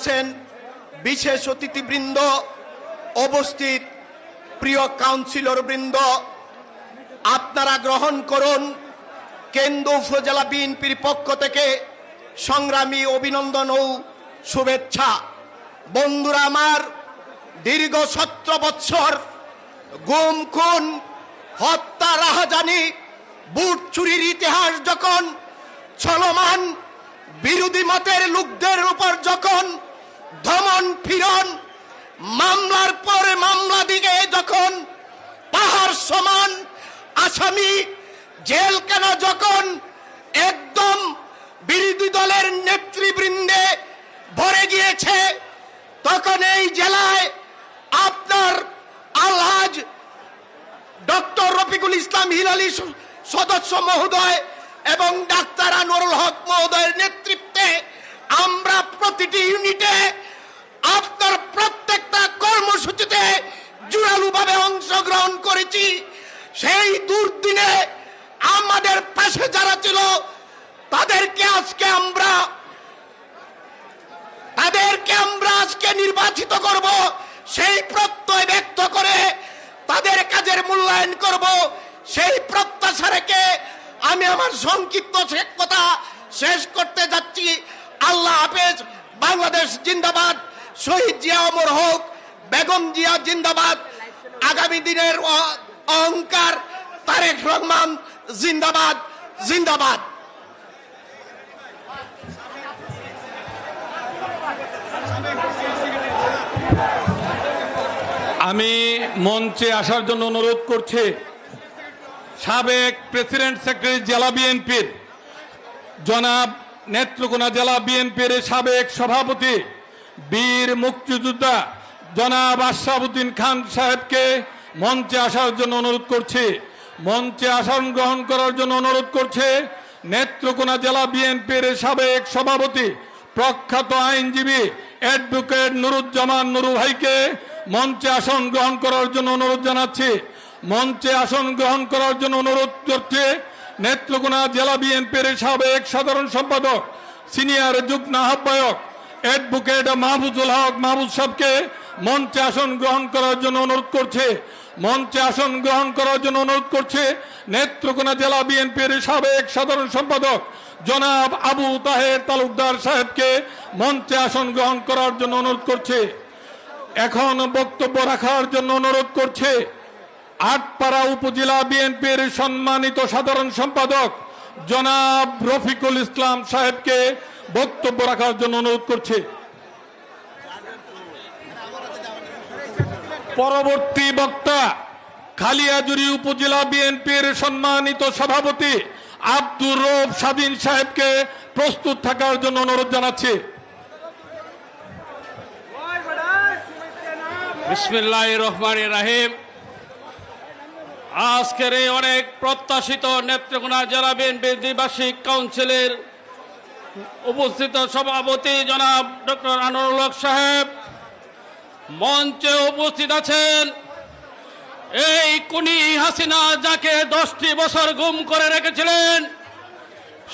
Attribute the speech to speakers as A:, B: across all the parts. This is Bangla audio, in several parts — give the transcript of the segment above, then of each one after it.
A: আছেন বিশেষ অতিথিবৃন্দ, অবস্থিত প্রিয় কাউন্সিলর বৃন্দ আপনারা গ্রহণ করুন কেন্দ্র উপজেলা বিএনপির পক্ষ থেকে সংগ্রামী অভিনন্দন ও শুভেচ্ছা। বন্ধুরা আমার, দীর্ঘ সতেরো বৎসর গুম, খুন, হত্যা, রাহাজানি, বুট চুরির ইতিহাস যখন চলমান বিরোধী মতের লোকদের উপর যখন ধমন ফিরন, মামলার পরে মামলা দিকে যখন পাহাড় সমান, আসামি জেল কেন যখন একদম বিরোধী দলের নেতৃবৃন্দে ভরে গিয়েছে, তখন এই জেলায় আপনার আলহাজ ডক্টর রফিকুল ইসলাম হিলালি সদস্য মহোদয় এবং ডাক্তার আনোয়ারুল হক মহোদয়ের নেতৃত্বে আমরা প্রতিটি ইউনিটে আপনার প্রত্যেকটা কর্মসূচিতে জোরালোভাবে অংশগ্রহণ করেছি। সেই দুর্দিনে আমাদের পাশে যারা ছিল, তাদেরকে আজকে আমরা, তাদেরকে আমরা আজকে নির্বাচিত করব, সেই প্রত্যয় ব্যক্ত করে তাদের কাজের মূল্যায়ন করব। সেই প্রত্যাশা রেখে আমি আমার সংক্ষিপ্ত কথা শেষ করতে যাচ্ছি। আল্লাহ হাফেজ। বাংলাদেশ জিন্দাবাদ, শহীদ জিয়া অমর হোক, বেগম জিয়া জিন্দাবাদ, আগামী দিনের অহংকার, তারেক রহমান জিন্দাবাদ জিন্দাবাদ।
B: আমি মঞ্চে আসার জন্য অনুরোধ করছি, সাবেক প্রেসিডেন্ট সেক্রেটারি জেলা বিএনপির জনাব নেত্রকোনা জেলা বিএনপির সাবেক সভাপতি, বীর মুক্তিযোদ্ধা জনাব আশরাফুদ্দিন খান সাহেবকে মঞ্চে আসার জন্য অনুরোধ করছি। মঞ্চে আসন গ্রহণ করার জন্য অনুরোধ করছে নেত্রকোনা জেলা বিএনপির সাবেক সভাপতি, প্রখ্যাত আইনজীবী অ্যাডভোকেট নুরুজ্জামান নুরু ভাইকে মঞ্চে আসন গ্রহণ করার জন্য অনুরোধ জানাচ্ছি। মঞ্চে আসন গ্রহণ করার জন্য অনুরোধ করছে নেত্রকোনা জেলা বিএনপির সাবেক সাধারণ সম্পাদক, সিনিয়র যুগ্ম আহ্বায়ক, অ্যাডভোকেট মাহবুজুল হক মাহবুজ সাহেবকে মঞ্চে আসন গ্রহণ করার জন্য অনুরোধ করছে। মঞ্চে আসন গ্রহণ করার জন্য অনুরোধ করছে নেত্রকোনা জেলা বিএনপির সাবেক সাধারণ সম্পাদক, জনাব আবু তাহের তালুকদার সাহেবকে মঞ্চে আসন গ্রহণ করার জন্য অনুরোধ করছে। এখন বক্তব্য রাখার জন্য অনুরোধ করছে। আটপাড়া উপজেলা বিএনপির সম্মানিত সাধারণ সম্পাদক জনাব রফিকুল ইসলাম সাহেবকে বক্তব্য রাখার জন্য অনুরোধ করছে। পরবর্তী বক্তা, খালিয়াজুরি উপজেলা বিএনপির সম্মানিত সভাপতি আব্দুর রব স্বাধীন সাহেবকে প্রস্তুত থাকার জন্য অনুরোধ জানাচ্ছি।
C: বিসমিল্লাহ রহমান রাহিম। আজকের এই অনেক প্রত্যাশিত নেত্রকোনা জেলা বিএনপির দ্বিবার্ষিক কাউন্সিলের উপস্থিত সভাপতি জনাব ডক্টর আনোয়ারুল হক সাহেব মঞ্চে উপস্থিত আছেন। এই কুনি হাসিনা যাকে দশটি বছর গুম করে রেখেছিলেন,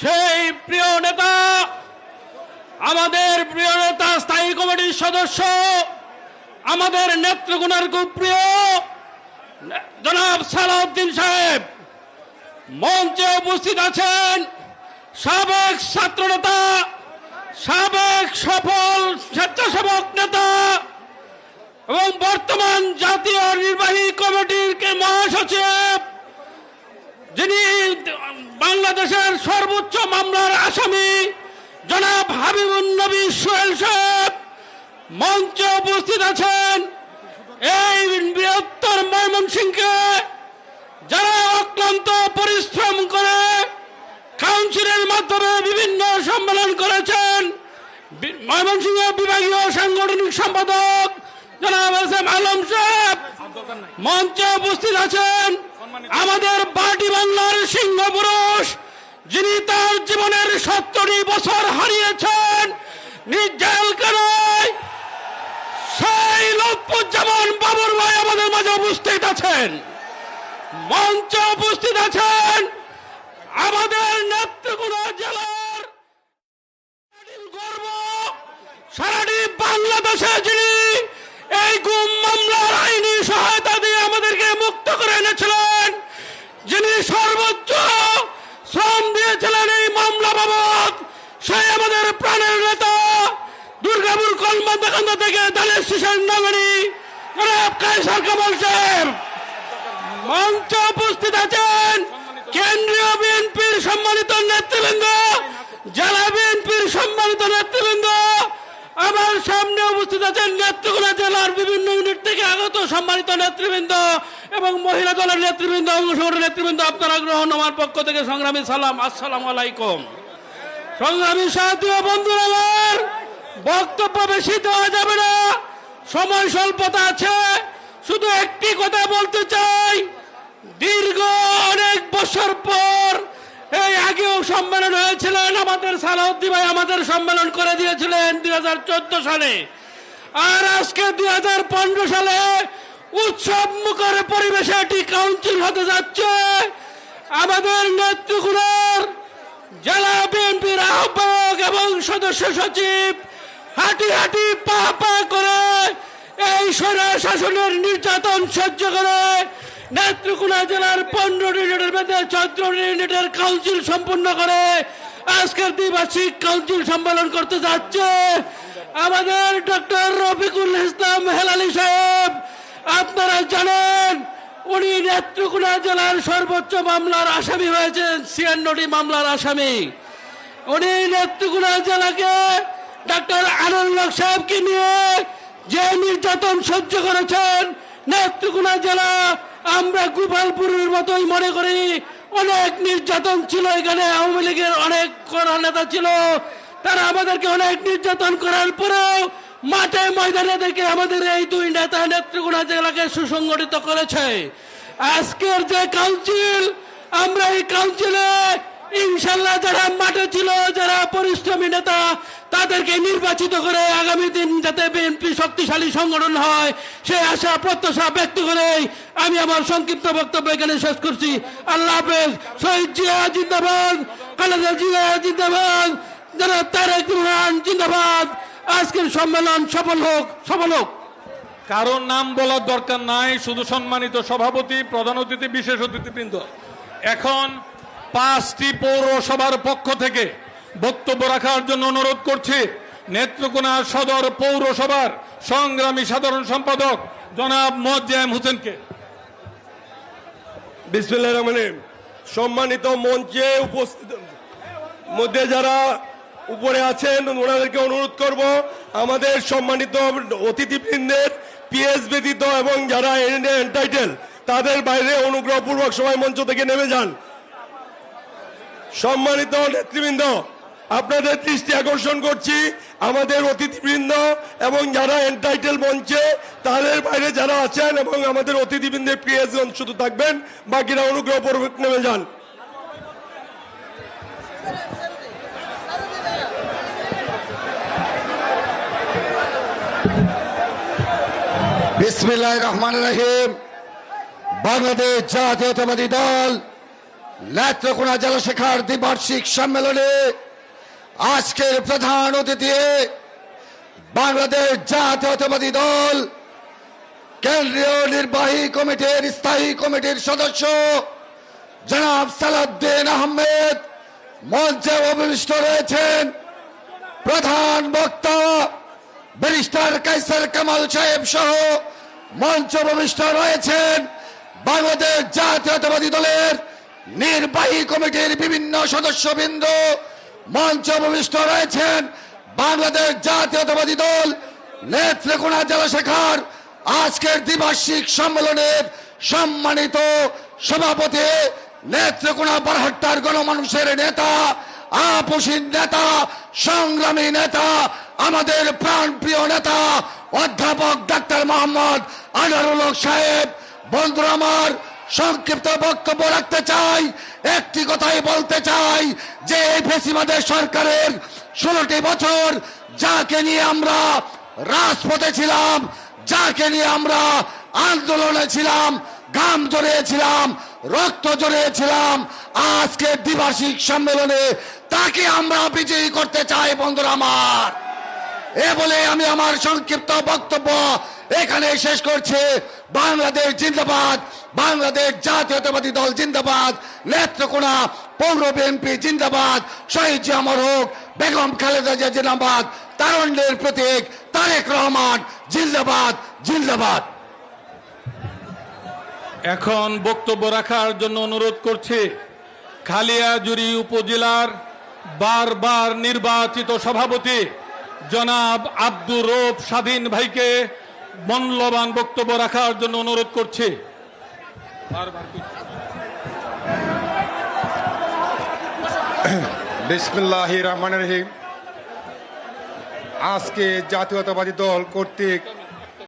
C: সেই প্রিয় নেতা, আমাদের প্রিয় নেতা, স্থায়ী কমিটির সদস্য, আমাদের নেত্রগুণের খুব প্রিয় জনাব সালাউদ্দিন সাহেব, মঞ্চে উপস্থিত আছেন সাবেক ছাত্রনেতা, সাবেক সফল স্বেচ্ছাসেবক নেতা এবং বর্তমান জাতীয় নির্বাহী কমিটির মহাসচিব, যিনি বাংলাদেশের সর্বোচ্চ মামলার আসামি, জনাব হাবিবুন নবী সোহেল সাহেব, মঞ্চে উপস্থিত আছেন এই বৃহত্তর ময়মনসিংহকে যারা অক্লান্ত পরিশ্রম করে কাউন্সিলের মাধ্যমে বিভিন্ন সম্মেলন করেছেন ময়মনসিংহ বিভাগীয় সাংগঠনিক সম্পাদক জনাব এস আলম সাহেব, মঞ্চে উপস্থিত আছেন আমাদের পার্টি বাংলার সিংহ পুরুষ, যিনি তার জীবনের সত্তরটি বছর হারিয়েছেন নিজ জেল কারায় সেই লক্ষ্মুজ্জামান বাবুর ভাই আমাদের মাঝে উপস্থিত আছেন। মঞ্চে উপস্থিত আছেন আমাদের নেত্রকোনা জেলার গর্ব, সারাটি বাংলাদেশে যিনি এই গুম মামলার আইনি সহায়তা দিয়ে আমাদেরকে মুক্ত করে এনেছিলেন, যিনি সর্বোচ্চ শ্রম দিয়েছিলেন এই মামলা বাবদ, সেই আমাদের প্রাণের নেতা দুর্গাপুর কলমান্দাকান্দা থেকে দানের শিশান নাগরী কামাল সাহেব। মঞ্চে উপস্থিত আছেন কেন্দ্রীয় বিএনপির সম্মানিত নেতৃবৃন্দ, জেলা বিএনপির সম্মানিত নেতৃবৃন্দ। আমার সামনে উপস্থিত আছেন নেত্রকোনা জেলার বিভিন্ন ইউনিট থেকে আগত সম্মানিত নেতৃবৃন্দ এবং মহিলা দলের নেতৃবৃন্দ অংশগ্রহণের নেতৃবৃন্দ, আপনারা গ্রহণ আমার পক্ষ থেকে সংগ্রামী সালাম, আসসালাম আলাইকুম। সংগ্রামী সাথী বন্ধুরা আমার বক্তব্য বেশি দেওয়া যাবে না। সময় স্বল্পতা আছে। শুধু একটি কথা বলতে চাই। দীর্ঘ অনেক বছর পর এই আগেও সম্মেলন হয়েছিলেন আমাদের সালাউদ্দি ভাই, আমাদের সম্মেলন করে দিয়েছিলেন দু হাজার চোদ্দ সালে। আর আজকে দু হাজার পনেরো সালে উৎসব মুখর পরিবেশে একটি কাউন্সিল হতে যাচ্ছে। আমাদের নেতৃগুলোর জেলা বিএনপির আহ্বায়ক এবং সদস্য সচিব হাঁটি হাঁটি, পা পা করে এই সরা শাসনের নির্যাতন সহ্য করে। নেত্রকোনা জেলার পনেরো ইউনিটের মধ্যে চোদ্দ ইউনিটের কাউন্সিল সম্পূর্ণ করে আজকের দ্বিবার্ষিক কাউন্সিল সম্মেলন করতে যাচ্ছে আমাদের ডক্টর রফিকুল ইসলাম হেলালি সাহেব। আপনারা জানেন, উনি নেত্রকোনা জেলার সর্বোচ্চ মামলার আসামি হয়েছেন, ছিয়ান্নটি মামলার আসামি। উনি নেত্রকোনা জেলাকে ডাক্তার আনন্দ সাহেবকে নিয়ে যে নির্যাতন সহ্য করেছেন নেত্রকোনা জেলা, আমরা গোপালপুরের মতোই মনে করি অনেক নির্যাতন ছিল, এখানে আওয়ামী লীগের অনেক কড়া নেতা ছিল। তারা আমাদেরকে অনেক নির্যাতন করার পরেও মাঠে ময়দানে থেকে আমাদের এই দুই নেতা নেত্রকোনা জেলাকে সুসংগঠিত করেছে। আজকের যে কাউন্সিল, আমরা এই কাউন্সিলে ইনশাল্লাহ যারা মাঠে ছিল, যারা পরিশ্রমী নেতা, তাদেরকে নির্বাচিত করে আগামী দিন যাতে বিএনপি শক্তিশালী সংগঠন হয় সে আশা, প্রত্যাশা ব্যক্ত করে আমি আমার সংক্ষিপ্ত বক্তব্য এখানে শেষ করছি। আল্লাহ হাফেজ, শহীদ জিয়া জিন্দাবাদ, খালেদা জিয়া জিন্দাবাদ, যারা তারেক রহমান জিন্দাবাদ, আজকের সম্মেলন সফল হোক সফল হোক।
B: কারোর নাম বলার দরকার নাই, শুধু সম্মানিত সভাপতি, প্রধান অতিথি, বিশেষ অতিথিবৃন্দ। এখন পাঁচটি পৌরসভার পক্ষ থেকে বক্তব্য রাখার জন্য অনুরোধ করছি নেত্রকোনা সদর পৌরসভার সংগ্রামী সাধারণ সম্পাদক জনাব মোজ্জেম হোসেনকে।
D: সম্মানিত মঞ্চে উপস্থিত মধ্যে যারা উপরে আছেন, ওনাদেরকে অনুরোধ করব, আমাদের সম্মানিত অতিথিবৃন্দের পিএস ব্যতীত এবং যারা এন্টাইটেল তাদের বাইরে অনুগ্রহপূর্বক সবাই মঞ্চ থেকে নেমে যান। সম্মানিত নেতৃবৃন্দ, আপনাদের দৃষ্টি আকর্ষণ করছি আমাদের অতিথিবৃন্দ এবং যারা এন্টাইটেল মঞ্চে, তাদের বাইরে যারা আছেন এবং আমাদের অতিথিবৃন্দের প্রিয়জন শুধু থাকবেন, বাকিরা অনুগ্রহপূর্বক নেমে যান।
E: বিসমিল্লাহ রহমান রহিম। বাংলাদেশ জাতীয়তাবাদী দল নেত্রকোনা জলশেখার দ্বিবার্ষিক সম্মেলনে আজকের প্রধান অতিথি বাংলাদেশ জাতীয়তাবাদী দল, কেন্দ্রীয় নির্বাহী কমিটির স্থায়ী কমিটির সদস্য জনাব সালাউদ্দিন আহমেদ মঞ্চে অভিষ্ট রয়েছেন প্রধান বক্তা ব্যারিস্টার কাইসার কামাল সাহেব সহ মঞ্চ ভূমিষ্ঠ রয়েছেন বাংলাদেশ জাতীয়তাবাদী দলের নির্বাহী কমিটির বিভিন্ন সদস্যবৃন্দ মঞ্চ ভূমিষ্ঠ রয়েছেন। বাংলাদেশ জাতীয়তাবাদী দল, নেত্রকোনা জেলা শাখার আজকের দ্বিবার্ষিক সম্মেলনের সম্মানিত সভাপতি, নেত্রকোনা বারহাট্টার গণমানুষের নেতা, আপসীন নেতা, সংগ্রামী নেতা, আমাদের প্রাণপ্রিয় নেতা, অধ্যাপক ডাক্তার মোহাম্মদ আনারুল সাহেব। বন্ধুরা আমার সংক্ষিপ্ত বক্তব্য রাখতে চাই, একটি কথাই বলতে চাই যে এই ফেসিবাদের সরকারের ষোলোটি বছর যাকে নিয়ে আমরা রাজপথে ছিলাম, যাকে নিয়ে আমরা আন্দোলনে ছিলাম, ঘাম জড়িয়েছিলাম, রক্ত জড়িয়েছিলাম, আজকে দ্বিবার্ষিক সম্মেলনে তাকে আমরা বিজয়ী করতে চাই, বন্ধুরা আমার। এ বলে আমি আমার সংক্ষিপ্ত বক্তব্য এখানে শেষ করছে। বাংলাদেশ জিন্দাবাদ, বাংলাদেশ জাতীয়তাবাদী দল জিন্দাবাদ, নেত্রকোনা পৌর বিএনপি জিন্দাবাদ, শহীদ জিয়া অমর হোক, বেগম খালেদা জিয়া জিন্দাবাদ, তারুণ্যের প্রতীক তারেক রহমান, জিন্দাবাদ জিন্দাবাদ।
B: এখন বক্তব্য রাখার জন্য অনুরোধ করছি খালিয়াজুরি উপজেলার বারবার নির্বাচিত সভাপতি জনাব আব্দুর রৌফ স্বাধীন ভাইকে মূল্যবান বক্তব্য রাখার জন্য অনুরোধ করছে।
F: বিসমিল্লাহ রহমান রহিম। আজকে জাতীয়তাবাদী দল কর্তৃক